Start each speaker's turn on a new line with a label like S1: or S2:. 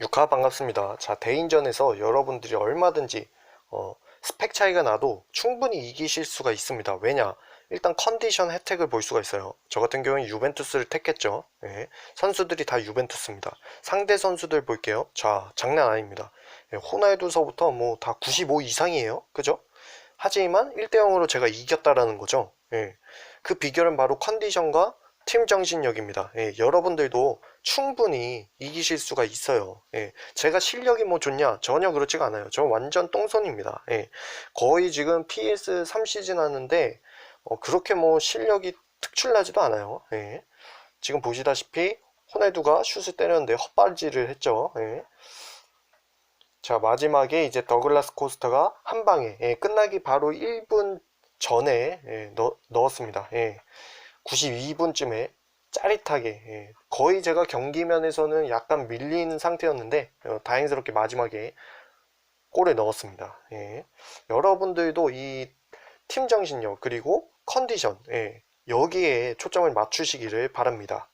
S1: 유카 반갑습니다. 자, 대인전에서 여러분들이 얼마든지 어, 스펙 차이가 나도 충분히 이기실 수가 있습니다. 왜냐? 일단 컨디션 혜택을 볼 수가 있어요. 저 같은 경우는 유벤투스를 택했죠. 예, 선수들이 다 유벤투스입니다. 상대 선수들 볼게요. 자, 장난 아닙니다. 예, 호날두서부터 뭐 다 95 이상이에요. 그죠? 하지만 1대 0으로 제가 이겼다라는 거죠. 예, 그 비결은 바로 컨디션과 팀 정신력입니다. 예, 여러분들도 충분히 이기실 수가 있어요. 예, 제가 실력이 뭐 좋냐? 전혀 그렇지가 않아요. 저 완전 똥손입니다. 예, 거의 지금 PS 3시즌 하는데 어, 그렇게 뭐 실력이 특출나지도 않아요. 예, 지금 보시다시피 호날두가 슛을 때렸는데 헛발질을 했죠. 예. 자 마지막에 이제 더글라스 코스터가 한 방에 예, 끝나기 바로 1분 전에 예, 넣, 넣었습니다. 예. 92분쯤에 짜릿하게 예, 거의 제가 경기면에서는 약간 밀린 상태였는데 어, 다행스럽게 마지막에 골을 넣었습니다. 예. 여러분들도 이 팀 정신력 그리고 컨디션 예, 여기에 초점을 맞추시기를 바랍니다.